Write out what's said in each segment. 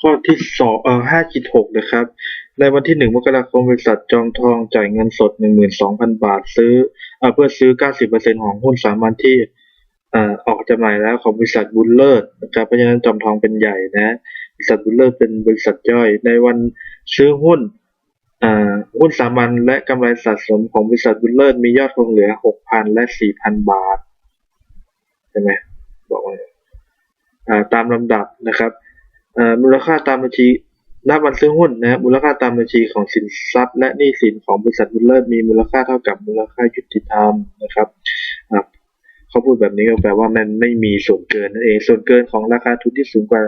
ข้อที่สองเอ่อห้าจุดหกนะครับ ในวันที่หนึ่งมกราคมบริษัทจอมทองจ่ายเงินสดหนึ่งหมื่นสองพันบาท ซื้อเอ่อเพื่อซื้อเก้าสิบเปอร์เซ็นของหุ้นสามัญที่เอ่อออกจำหน่ายแล้วของบริษัทบุญเลิศนะครับเพราะฉะนั้นจอมทองเป็นใหญ่นะบริษัทบุญเลิศเป็นบริษัทย่อย ในวันซื้อหุ้นอ่าหุ้นสามัญและกำไรสะสมของบริษัทบุญเลิศมียอดคงเหลือหกพันและสี่พันบาท ใช่ไหมบอกว่าอ่าตามลำดับนะครับ มูลค่าตามบัญชีณวันซื้อหุ้นนะมูลค่าตามบัญชีของสินทรัพย์ และหนี้สินของบริษัทบุญเลิศมีมูลค่าเท่ากับมูลค่ายุติธรรมนะครับเขาพูดแบบนี้ก็แปลว่ามันไม่มีส่วนเกินนั่นเองส่วนเกินของราคาทุนที่สูงกว่า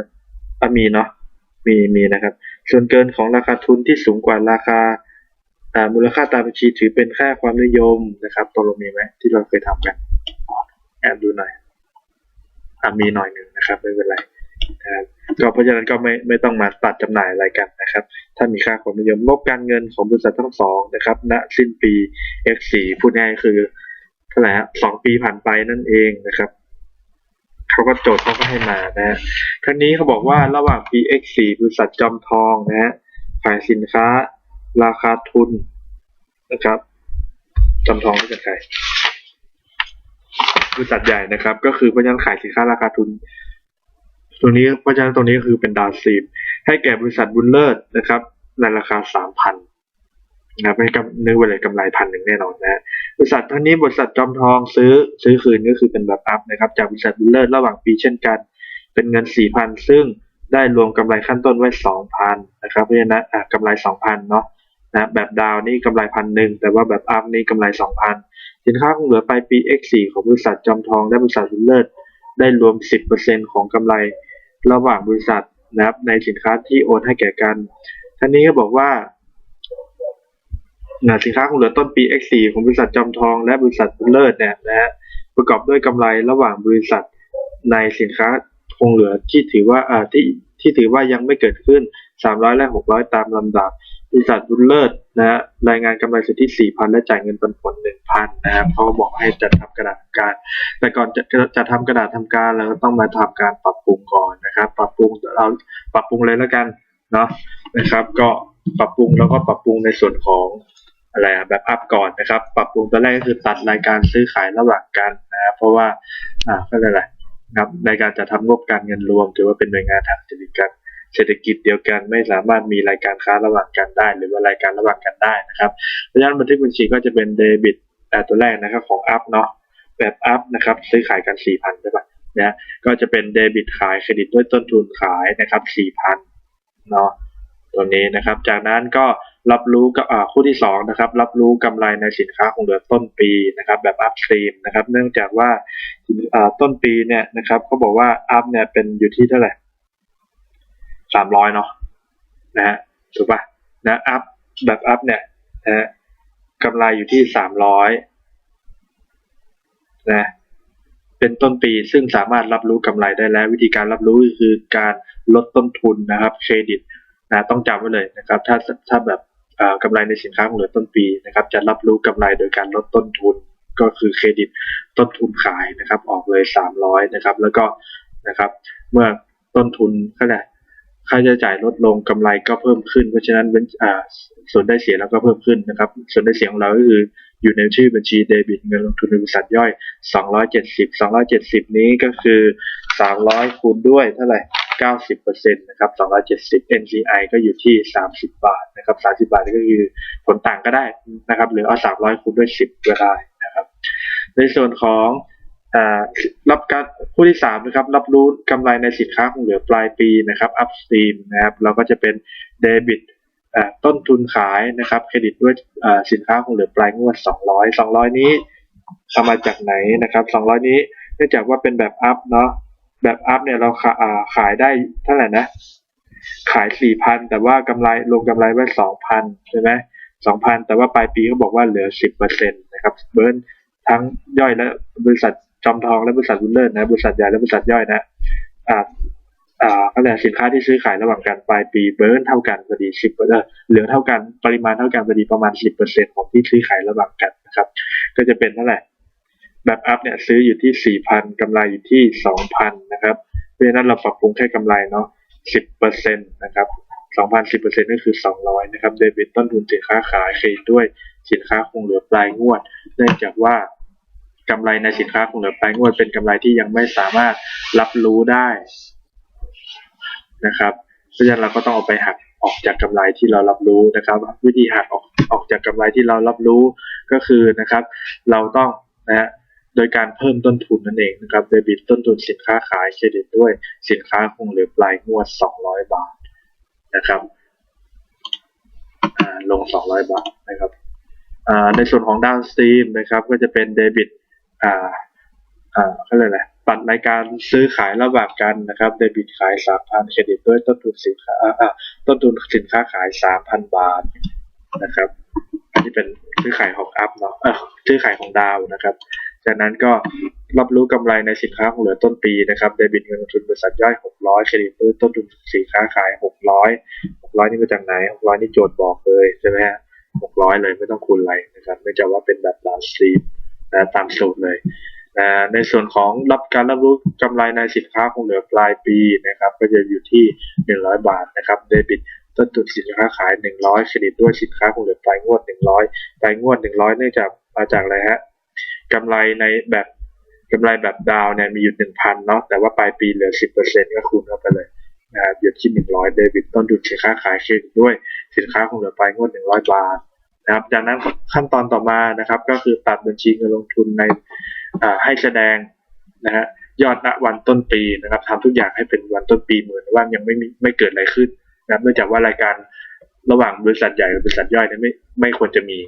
อะมีเนาะมีมีนะครับ ส่วนเกินของราคาทุนที่สูงกว่าราคาอ่ามูลค่าตามบัญชีถือเป็นค่าความนิยมนะครับตกลงมีไหมที่เราเคยทำกันแอบดูหน่อยอมีหน่อยหนึ่งนะครับไม่เป็นไร ก็เพราะฉะนั้นก็ไม่ไม่ต้องมาตัดจำหน่ายอะไรกันนะครับ ถ้ามีค่าความนิยมงบการเงินของบริษัททั้งสองนะครับณสิ้นปี F4 พูดง่ายคือเท่าไหร่ฮะสองปีผ่านไปนั่นเองนะครับเขาก็โจทย์เขาก็ให้มานะฮะทั้งนี้เขาบอกว่าระหว่าง PX4 บริษัทจอมทองนะฮะขายสินค้า ราคาทุนนะครับจอมทองไม่เป็นใครบริษัทใหญ่นะครับ ก็คือเพราะฉะนั้นขายสินค้าราคาทุน ตรงนี้เพราะฉะนั้นตรงนี้ก็คือเป็นดาวซีมให้แก่บริษัทบุญเลิศนะครับในราคาสามพันนะครับไม่กำนึกไว้เลยกำไรพันหนึ่งแน่นอนนะบริษัททั้งนี้บริษัทจอมทองซื้อซื้อคืนก็คือเป็นแบบอัพนะครับจากบริษัทบุลเลอร์ระหว่างปีเช่นกัน เป็นเงิน4,000ซึ่งได้รวมกำไรขั้นต้นไว้2,000นนะครับเพราะฉะนั้นอะกำไร2,000เนาะนะแบบดาวนี่กำไรพันหนึ่งแต่ว่าแบบอัพนี่กำไร2,000สินค้าคงเหลือปลายปี X4 ของบริษัทจอมทองและบริษัทบุลเลอร์ได้รวม 10%ของกำไร ระหว่างบริษัทนะครับในสินค้าที่โอนให้แก่กันท่านนี้ก็บอกว่าสินค้าคงเหลือต้นปี X4 ของบริษัทจอมทอง และบริษัทบุญเลิศเนี่ยนะฮะประกอบด้วยกำไรระหว่างบริษัทในสินค้าคงเหลือที่ถือว่าอ่าที่ที่ถือว่ายังไม่เกิดขึ้น 300 และ 600 ตามลำดับบริษัทบุญเลิศนะฮะรายงานกำไรสุทธิ 4,000 และจ่ายเงินปันผล 1,000 นะครับเขาบอกให้จัดทำกระดาษทำการ แต่ก่อนจะจะทำกระดาษทำการเราก็ต้องมาทำการปรับปรุงก่อนนะครับ ปรับปรุงเราปรับปรุงเลยแล้วกันเนาะนะครับ ก็ปรับปรุงแล้วก็ปรับปรุงในส่วนของอะไรอะแบบอัพก่อนนะครับ ปรับปรุงตัวแรกก็คือตัดรายการซื้อขายระหว่างกันนะครับเพราะว่าอ่าก็เลยอะไรนะครับในการจะทำงบการเงินรวมถือว่าเป็นหน่วยงานทางเศรษฐกิจ เศรษฐกิจเดียวกัน ไม่สามารถมีรายการค้าระหว่างกันได้ หรือว่ารายการระหว่างกันได้นะครับเพราะฉะนั้นบันทึกบัญชีก็จะเป็นเดบิตตัวแรกนะครับของอัพเนาะแบบอัพนะครับซื้อขายกัน4,000ใช่ปะนะก็จะเป็นเดบิตขายเครดิตด้วยต้นทุนขายนะครับ4,000เนาะตัวนี้นะครับ จากนั้นก็รับรู้กับคู่ที่สองนะครับรับรู้กำไรในสินค้าของเหลือนต้นปีนะครับแบบอัพสตรีมนะครับเนื่องจากว่าต้นปีเนี่ยนะครับเขาบอกว่าอัพเนี่ยเป็นอยู่ที่เท่าไหร่ สามร้อยเนาะนะฮะถูกปะนะอัพแบบอัพเนี่ยนะฮะกำไรอยู่ที่สามร้อยนะเป็นต้นปีซึ่งสามารถรับรู้กำไรได้แล้ว วิธีการรับรู้ก็คือการลดต้นทุนนะครับเครดิตนะต้องจำไว้เลยนะครับ ถ้าถ้าแบบอ่ากำไรในสินค้าของเหลือต้นปีนะครับ จะรับรู้กำไรโดยการลดต้นทุนก็คือเครดิตต้นทุนขายนะครับ ออกเลย 300 นะครับ แล้วก็นะครับ เมื่อต้นทุนเท่าไหร่ ค่าใช้จ่ายลดลงกำไรก็เพิ่มขึ้น เพราะฉะนั้นอ่าส่วนได้เสียแล้วก็เพิ่มขึ้นนะครับ ส่วนได้เสียของเราก็คืออยู่ในชื่อบัญชีเดบิตเงินลงทุนในบริษัทย่อย 270 270 นี้ก็คือ 300 คูณด้วยเท่าไหร่ 90%นะครับ 270 NCI ก็อยู่ที่ 30 บาทนะครับ 30 บาทก็คือผลต่างก็ได้นะครับ หรือเอา 300 คูณด้วย 10 ก็ได้นะครับ ในส่วนของ รับการผู้ที่สามนะครับรับรู้กำไรในสินค้าคงเหลือปลายปีนะครับ upstream นะครับเราก็จะเป็นเดบิตต้นทุนขายนะครับเครดิตด้วยสินค้าคงเหลือปลายงวด 200 200 นี้เอามาจากไหนนะครับ 200 นี้เนื่องจากว่าเป็นแบบอัพเนาะแบบอัพเนี่ยเราขาขายได้เท่าไหร่นะ ขาย 4,000 แต่ว่ากำไรลงกำไรไว้ 2,000 ใช่ไหม2,000 แต่ว่าปลายปีเขาบอกว่าเหลือ 10%นะครับเบิร์นทั้งย่อยและบริษัทจอมทองและบริษัทบุญเลิศนะบริษัทใหญ่และบริษัทย่อยนะอ่าอ่าก็เลยสินค้าที่ซื้อขายระหว่างกันปลายปีเบิร์นเท่ากันพอดีสิบเออเหลือเท่ากันปริมาณเท่ากันพอดีประมาณสิบเปอร์เซ็นของที่ซื้อขายระหว่างกันนะครับ ก็จะเป็นเท่าไหร่แบบอัพเนี่ยซื้ออยู่ที่สี่พันกำไรอยู่ที่สองพันนะครับเพราะฉะนั้นเราปรับปรุงแค่กำไรเนาะสิบเปอร์เซ็นต์นะครับสองพันสิบเปอร์เซ็นต์ก็คือสองร้อยนะครับเดบิตต้นทุนสินค้าขายเครดิตด้วยสินค้าคงเหลือปลายงวด เนื่องจากว่า กำไรในสินค้าคงเหลือปลายงวดเป็นกำไรที่ยังไม่สามารถรับรู้ได้นะครับเพราะฉะนั้นเราก็ต้องเอาไปหักออกจากกำไรที่เรารับรู้นะครับ วิธีหักออกออกจากกำไรที่เรารับรู้ก็คือนะครับ เราต้องนะฮะโดยการเพิ่มต้นทุนนั่นเองนะครับเดบิตต้นทุนสินค้าขายเครดิตด้วยสินค้าคงเหลือปลายงวด 200 บาทนะครับลง 200 บาทนะครับในส่วนของ downstream นะครับ ก็จะเป็นเดบิต อ่าอ่าเขาเรียกอะไรปัดในการซื้อขายระหว่างกันนะครับเดบิตขาย3,000เครดิตด้วยต้นทุนสินค้าอ่าต้นทุนสินค้าขาย3,000บาทนะครับอันนี้เป็นซื้อขายของอัพเนาะเออซื้อขายของดาวนะครับ จากนั้นก็รับรู้กำไรในสินค้าของเหลือต้นปีนะครับเดบิตเงินลงทุนบริษัทย่อย600เครดิตด้วยต้นทุนสินค้าขาย600 600นี่มาจากไหน600นี่โจทย์บอกเลยใช่ไหมฮะ600เลยไม่ต้องคูณอะไรนะครับเนื่องจากว่าเป็นแบบดาวสตรีม นะตามสูตรเลยนะในส่วนของรับการรับรู้กำไรในสินค้าคงเหลือปลายปีนะครับ ก็จะอยู่ที่ 100 บาทนะครับเดบิตต้นทุนสินค้าขาย 100เครดิตด้วยสินค้าคงเหลือปลายงวด 100 ปลายงวด 100 เนื่องจากมาจากอะไรฮะกำไรในแบบกำไรแบบดาวเนี่ยมีอยู่ 1,000 เนาะแต่ว่าปลายปีเหลือ 10%ก็คูณเข้าไปเลยนะครับอยู่ที่ 100 เดบิตต้นทุนสินค้าขายเครดิตด้วยสินค้าคงเหลือปลายงวด 100 บาท นะครับ จากนั้นขั้นตอนต่อมานะครับ ก็คือตัดบัญชีเงินลงทุนในให้แสดงนะฮะยอดณวันต้นปีนะครับทำทุกอย่างให้เป็นวันต้นปีเหมือนว่ายังไม่มีไม่เกิดอะไรขึ้นนะครับ เนื่องจากว่ารายการระหว่างบริษัทใหญ่กับบริษัทย่อยเนี่ยไม่ไม่ควรจะมี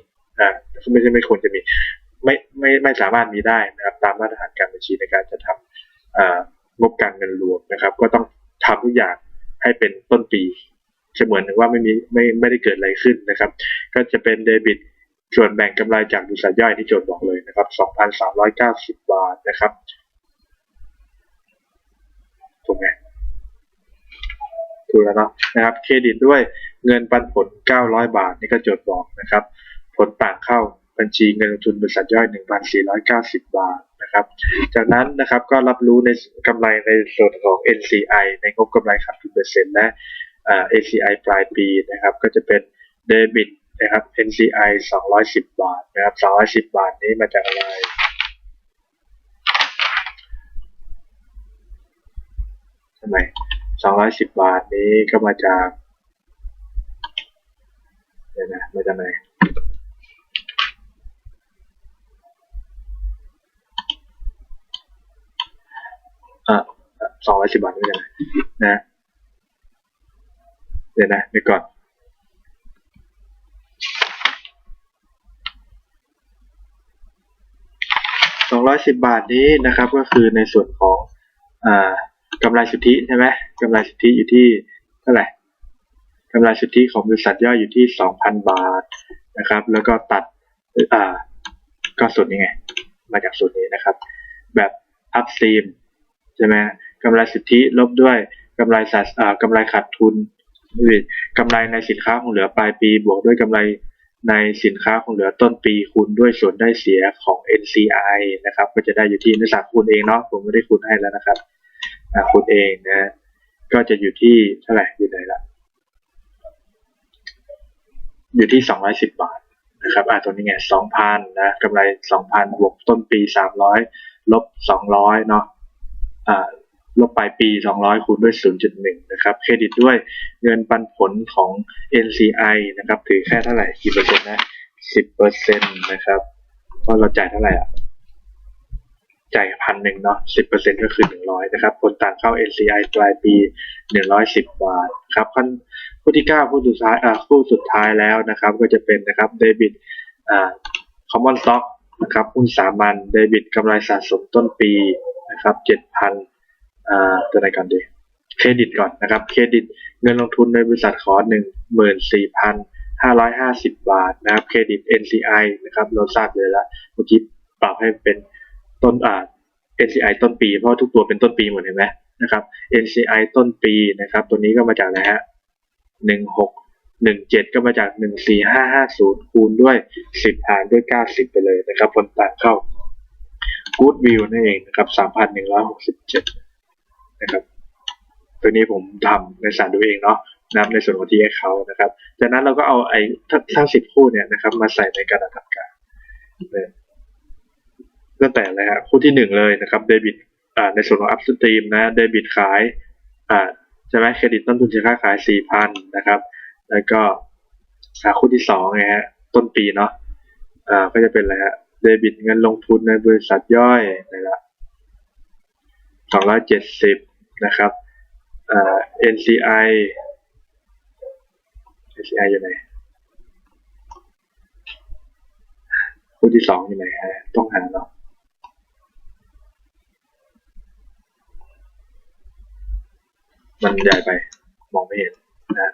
นะไม่ใช่ไม่ควรจะมี ไม่ไม่ไม่สามารถมีได้นะครับ ตามมาตรฐานการบัญชีในการจะทำงบการเงินรวมนะครับ ก็ต้องทำทุกอย่างให้เป็นต้นปี เสมือนหนึ่งว่าไม่มีไม่ไม่ได้เกิดอะไรขึ้นนะครับ ก็จะเป็นเดบิตส่วนแบ่งกำไรจากบริษัทย่อยที่โจทย์บอกเลยนะครับ 2,390 บาทนะครับถูกไหมถูกแล้วเนาะนะครับ เครดิตด้วยเงินปันผล 900 บาท นี่ก็โจทย์บอกนะครับ ผลต่างเข้าบัญชีเงินลงทุนบริษัทย่อย 1,490 บาทนะครับ จากนั้นนะครับก็รับรู้ในกำไรในส่วนของ NCI ในงบกำไรขาดทุนเปอร์เซ็นต์และ ACI ปลายปีนะครับ ก็จะเป็นเดบิตนะครับ NCI 210 บาทนะครับ 210 บาทนี้มาจากอะไรทำไม210 บาทนี้ก็มาจากเดี๋ยวนะมาจากไหนอะสองร้อยสิบบาทไม่เป็นไรนะ เดี๋ยวนะเดี๋ยวก่อนสองร้อยสิบบาทนี้นะครับก็คือในส่วนของอ่ากำไรสุทธิใช่ไหมกำไรสุทธิอยู่ที่เท่าไหร่กำไรสุทธิของบริษัทย่อยอยู่ที่สองพันบาทนะครับ แล้วก็ตัดอ่าก็ส่วนนี้ไง มาจากส่วนนี้นะครับ แบบอัพซีมใช่ไหมกำไรสุทธิลบด้วยกำไรสัดกำไรขาดทุน กำไรในสินค้าคงเหลือปลายปีบวกด้วยกำไรในสินค้าคงเหลือต้นปีคูณด้วยส่วนได้เสียของ NCI นะครับ ก็จะได้อยู่ที่นักศึกษาคูณเองเนาะผมไม่ได้คูณให้แล้วนะครับคูณเองนะ ก็จะอยู่ที่เท่าไหร่อยู่ไหนละอยู่ที่210บาทนะครับอ่าตัวนี้ไง2,000นะกำไร2,000บวกต้นปี300ลบ200เนาะอ่า ลบปลายปี 200 คูณด้วย 0.1 นะครับ เครดิตด้วยเงินปันผลของ NCI นะครับ ถือแค่เท่าไหร่ กี่เปอร์เซ็นต์นะ 10เปอร์เซ็นต์นะครับเพราเราจ่ายเท่าไหร่อะ จ่ายพันหนึ่งเนาะ 10เปอร์เซ็นต์ก็คือ 100 นะครับ ผลต่างเข้า NCI ปลายปี 110 บาทครับขั้นผู้ที่ 9 ผู้สุดท้ายอ่าผู้สุดท้ายแล้วนะครับ ก็จะเป็นนะครับเดบิตอ่า common stock นะครับ หุ้นสามัญ เดบิตกำไรสะสมต้นปีนะครับ 7,000 ตัวไหนก่อนดีเครดิตก่อนนะครับเครดิตเงินลงทุนในบริษัทขอ 14,550 บาทนะครับเครดิต NCI นะครับเราทราบเลยล้วเมื่อกี้ปรับให้เป็นต้นอ่า NCI ต้นปี เพราะทุกตัวเป็นต้นปีหมดเห็นไหมนะครับ NCI ต้นปีนะครับ ตัวนี้ก็มาจากอะไรฮะ16 17ก็มาจาก14550คูณด้วย10หารด้วย90ไปเลยนะครับ ผลต่างเข้า Goodwill นั่นเองนะครับ3,167น นะครับ ตัวนี้ผมทำในสารดูเองเนาะนะครับในส่วนของที่เขานะครับ จากนั้นเราก็เอาไอ้ทั้งสิบคู่เนี่ยนะครับ มาใส่ในกระดาษทำการเนี่ยตั้งแต่เลยฮะคู่ที่หนึ่งเลยนะครับเดบิตอ่าในส่วนของอัพสตรีมนะเดบิตขายอ่าใช่ไหมเครดิตต้นทุนสินค้าขายสี่พันนะครับ แล้วก็าคู่ที่สองไงฮะต้นปีเนาะอ่าก็จะเป็นอะไรฮะเดบิตเงินลงทุนในบริษัทย่อยนะครับสองร้อยเจ็ดสิบ นะครับ NCI NCI อยู่ไหนคู่ที่สองอยู่ไหนต้องหาเนาะมันใหญ่ไป มองไม่เห็นนะ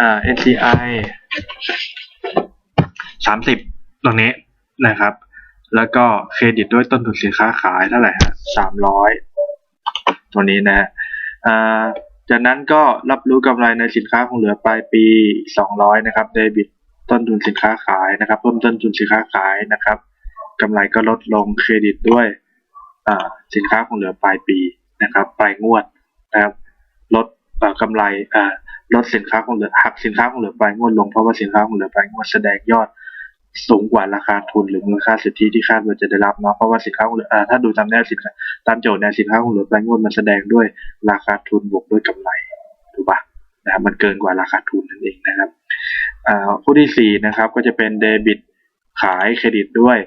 อ่า NCI สามสิบตรงนี้นะครับ แล้วก็เครดิตด้วยต้นทุนสินค้าขายเท่าไหร่ฮะสามร้อยตัวนี้นะฮะจากนั้นก็รับรู้กำไรในสินค้าคงเหลือปลายปีสองร้อยนะครับเดบิตต้นทุนสินค้าขายนะครับ เพิ่มต้นทุนสินค้าขายนะครับกำไรก็ลดลงเครดิตด้วยสินค้าคงเหลือปลายปีนะครับปลายงวดนะครับลดกำไรลดสินค้าคงเหลือหักสินค้าคงเหลือปลายงวดลงเพราะว่าสินค้าคงเหลือปลายงวดแสดงยอด สูงกว่าราคาทุนหรือมูลค่าสิทธิที่คาดว่าจะได้รับเนาะเพราะว่าสินค้าคงเหลืออ่าถ้าดูตามแนวสินค้าตามโจทย์เนี่ยสินค้าคงเหลือปลายงวดมันแสดงด้วยราคาทุนบวกด้วยกำไรถูกปะนะครับมันเกินกว่าราคาทุนนั่นเองนะครับอ่าคู่ที่สี่นะครับก็จะเป็นเดบิตขายเครดิตด้วย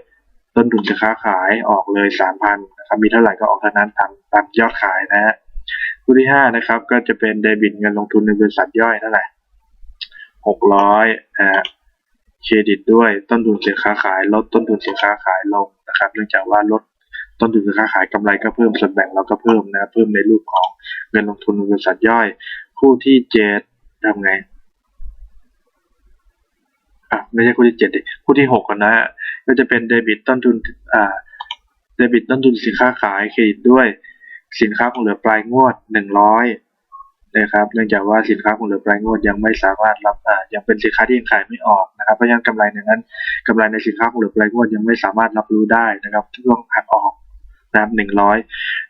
ต้นทุนสินค้าขายออกเลยสามพันนะครับมีเท่าไหร่ก็ออกเท่านั้นตามตามยอดขายนะฮะคู่ที่ห้านะครับก็จะเป็นเดบิตเงินลงทุนในบริษัทย่อยเท่าไหร่หกร้อยนะฮะ เครดิตด้วยต้นทุนสินค้าขายลดต้นทุนสินค้าขายลงนะครับ เนื่องจากว่าลดต้นทุนสินค้าขายกำไรก็เพิ่มส่วนแบ่งเราก็เพิ่มนะเพิ่มในรูปของเงินลงทุนบริษัทย่อย คู่ที่เจ็ดทำไงอะไม่ใช่คู่ที่เจ็ดดิคู่ที่หกกันนะฮะก็จะเป็นเดบิตต้นทุนอ่าเดบิตต้นทุนสินค้าขายเครดิตด้วยสินค้าคงเหลือปลายงวดหนึ่งร้อย นะครับ เนื่องจากว่าสินค้าคงเหลือปลายงวดยังไม่สามารถรับอ่ายังเป็นสินค้าที่ยังขายไม่ออกนะครับ เพราะฉะนั้นกำไรในนั้นกำไรในสินค้าคงเหลือปลายงวดยังไม่สามารถรับรู้ได้นะครับต้องหักออกนะครับหนึ่งร้อย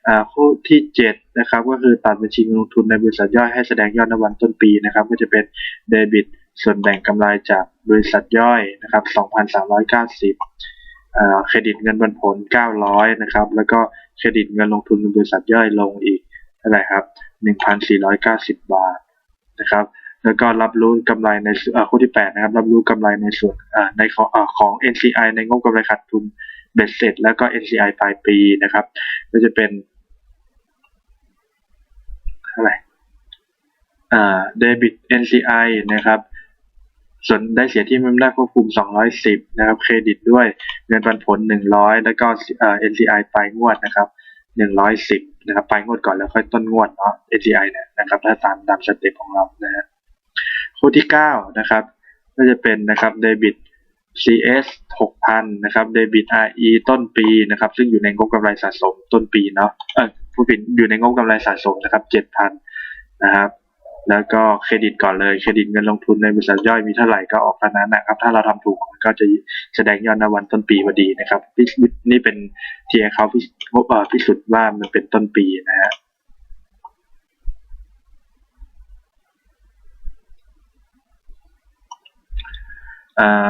อ่าคู่ที่เจ็ดนะครับ ก็คือตัดบัญชีเงินลงทุนในบริษัทย่อยให้แสดงยอดในวันต้นปีนะครับ ก็จะเป็นเดบิตส่วนแบ่งกำไรจากบริษัทย่อยนะครับ2,390อ่าเครดิตเงินปันผล900นะครับ แล้วก็เครดิตเงินลงทุนในบริษัทย่อยลงอีก ท่าไหร่ครับ1,490 บาทนะครับ แล้วก็รับรู้กำไรในข้อที่ 8 นะครับ รับรู้กำไรในส่วนในของอ่าของ NCI ในงบกำไรขาดทุนเบ็ดเสร็จ แล้วก็ NCI ปลายปีนะครับ ก็จะเป็นเท่าไหร่อ่าเดบิต NCI นะครับส่วนได้เสียที่ไม่ได้ควบคุม 210 นะครับ เครดิตด้วยเงินปันผล 100 แล้วก็เอ่อ NCI ปลายงวดนะครับ 110 นะครับปลายงวดก่อนแล้วค่อยต้นงวดเนาะ ATI เนี่ยนะครับถ้าตามตามสเต็ปของเรานะฮะคู่ที่9นะครับก็จะเป็นนะครับเดบิต CS 6,000นะครับเดบิต RE ต้นปีนะครับ ซึ่งอยู่ในงบกำไรสะสมต้นปีเนาะเออผู้ผิดอยู่ในงบกำไรสะสมนะครับ7,000นะครับ แล้วก็เครดิตก่อนเลยเครดิตเงินลงทุนในบริษัทย่อยมีเท่าไหร่ก็ออกเท่านั้นนะครับ ถ้าเราทำถูกมันก็จะแสดงยอดในวันต้นปีพอดีนะครับนี่เป็นที่เขาพิพสูจน์ว่ามันเป็นต้นปีนะฮะ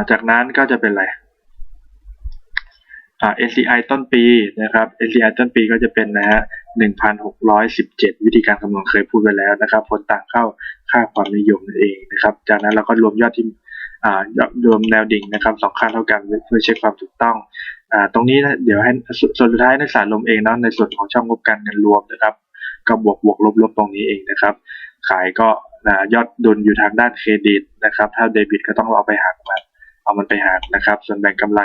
จากนั้นก็จะเป็นอะไรอ่า NCI ต้นปีนะครับ NCI ต้นปีก็จะเป็นนะฮะ 1,617 วิธีการคำนวณเคยพูดไปแล้วนะครับ ผลต่างเข้าค่าความนิยมนั่นเองนะครับ จากนั้นเราก็รวมยอดที่อ่ารวมแนวดิ่งนะครับสองค่าเท่ากันเพื่อเช็คความถูกต้องอตรงนี้เดี๋ยวให้ส่วนสุดท้ายในักศึกษาลงเองเนาะในส่วนของช่องงบการเงินรวมนะครับ ก็บวกบวกลบลบตรงนี้เองนะครับ ขายก็ยอดดุลอยู่ทางด้านเครดิตนะครับ ถ้าเดบิตก็ต้องเอาไปหักมันเอามันไปหักนะครับ ส่วนแบ่งกำไร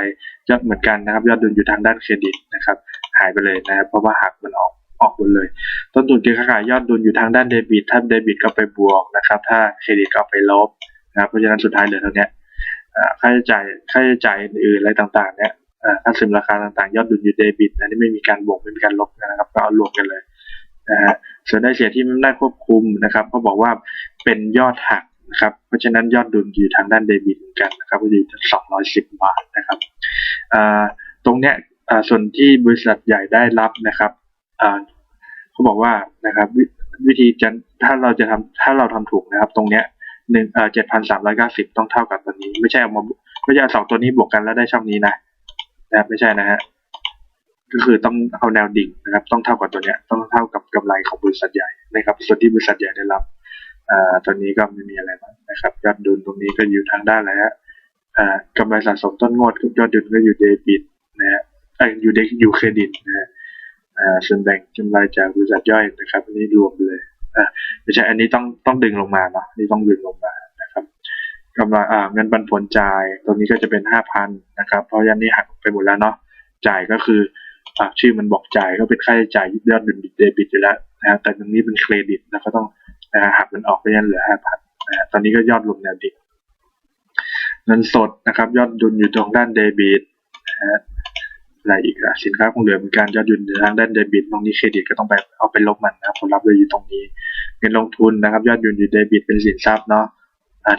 ยอดเหมือนกันนะครับ ยอดดุลอยู่ทางด้านเครดิตนะครับ หายไปเลยนะครับ เพราะว่าหักมันออก ออกหมดเลย ต้นทุนการขายยอดดุลอยู่ทางด้านเดบิต ถ้าเดบิตก็ไปบวกนะครับ ถ้าเครดิตก็ไปลบนะครับ เพราะฉะนั้นสุดท้ายเหลือเท่านี้ค่าใช้จ่ายค่าใช้จ่ายอื่นๆอะไรต่างๆ เนี่ยค่าซึมราคาต่างๆ ยอดดุลอยู่เดบิตอันนี้ไม่มีการบวกไม่มีการลบนะครับ ก็เอารวมกันเลยนะฮะส่วนได้เสียที่ไม่ได้ควบคุมนะครับเขาบอกว่าเป็นยอดหักนะครับ เพราะฉะนั้นยอดดุลอยู่ทางด้านเดบิตเหมือนกันนะครับก็อยู่ที่210บบาทนะครับตรงเนี้ยอ่าส่วนที่บริษัทใหญ่ได้รับนะครับอ่า เขาบอกว่านะครับววิธีจะถ้าเราจะทำถ้าเราทำถูกนะครับ ตรงเนี้ยหนึ่งเอ่อเจ็ดพันสามร้อยเก้าสิบต้องเท่ากับตัวนี้ ไม่ใช่เอามาไม่ใช่เอาสองตัวนี้บวกกันแล้วได้ช่องนี้นะนะครับไม่ใช่นะฮะก็คือต้องเอาแนวดิ่งนะครับ ต้องเท่ากับตัวเนี้ย ต้องเท่ากับกำไรของบริษัทใหญ่นะครับส่วนที่บริษัทใหญ่ได้รับอ่าตัวนี้ก็ไม่มีอะไรมากนะครับยอดดุลตรงนี้ก็อยู่ทางด้านอะไรฮะอ่ากำไรสะสมต้นงวดยอดดุลก็อยู่เดบิตนะฮะอยู่เดอยู่เครดิตนะฮะ ส่วนแบ่งกำไรจากบริษัทย่อยนะครับอันนี้รวมไปเลยอ่าไม่ใช่อันนี้ต้องต้องดึงลงมาเนาะนี่ต้องดึงลงมานะครับกำไรอ่าเงินปันผลจ่ายตรงนี้ก็จะเป็นห้าพันนะครับ เพราะยันนี้หักไปหมดแล้วเนาะจ่ายก็คืออ่าชื่อมันบอกจ่ายก็เป็นค่าใช้จ่ายยอดดุลเดบิตอยู่แล้วนะฮะแต่ตรงนี้เป็นเครดิตแล้วก็ต้องนะฮะหักมันออกไปยันเหลือห้าพันนะฮะตอนนี้ก็ยอดรวมแนวดิ่งเงินสดนะครับ ยอดดุลอยู่ตรงด้านเดบิตนะฮะ อะไรอีกอะสินค้าคงเหลือเหมือนกันยอดยู่ทางด้านเดบิตตรงนี้เครดิตก็ต้องไปเอาไปลบมันนะผลลัพธ์เลยอยู่ตรงนี้เงินลงทุนนะครับ ยอดยู่อยู่เดบิตเป็นสินทรัพย์เนาะ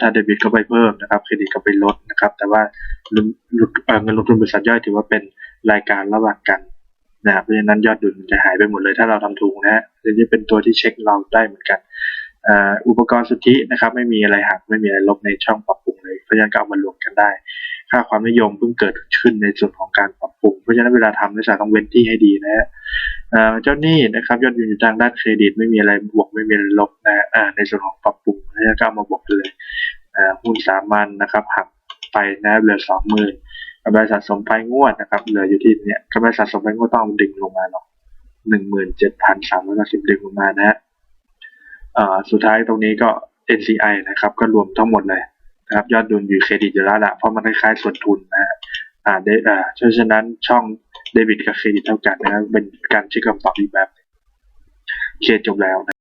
ถ้าเดบิตก็ไปเพิ่มนะครับเครดิตก็ไปลดนะครับ แต่ว่าเงินลงทุนบริษัทย่อยถือว่าเป็นรายการระหว่างกันนะครับเพราะฉะนั้นยอดดุลมันจะหายไปหมดเลยถ้าเราทำถูกนะฮะอันนี้เป็นตัวที่เช็คเราได้เหมือนกันอ,อุปกรณ์สุทธินะครับ ไม่มีอะไรหักไม่มีอะไรลบในช่องปรับปรุงเลยเพราะฉะนั้นก็เอามารวมกันได้ ค่าความนิยมเพิ่งเกิดขึ้นในส่วนของการปรับปรุงเพราะฉะนั้นเวลาทำนักศึกษาต้องเว้นที่ให้ดีนะฮะเจ้าหนี้นะครับยอดอยู่ทางด้านเครดิตไม่มีอะไรบวกไม่มีอะไรลบนะฮะในส่วนของปรับปรุงนะก็เอามาบวกกันเลยหุ้นสามัญนะครับหักไปนะเหลือสองหมื่นกำไรสะสมไปงวดนะครับเหลืออยู่ที่เนี่ยกำไรสะสมไปงวดต้องดึงลงมาเนาะหนึ่งหมื่นเจ็ดพันสามร้อยสิบดึงลงมานะฮะสุดท้ายตรงนี้ก็ NCI นะครับ ก็รวมทั้งหมดเลย นะครับยอดดุลอยู่เครดิตอยู่แล้วละเพราะมันคล้ายๆส่วนทุนนะฮะอ่าเดอ่าเพราะฉะนั้นช่องเดบิตกับเครดิตเท่ากันนะครับเป็นการเช็คคำตอบอีกแบบเคจบแล้วนะ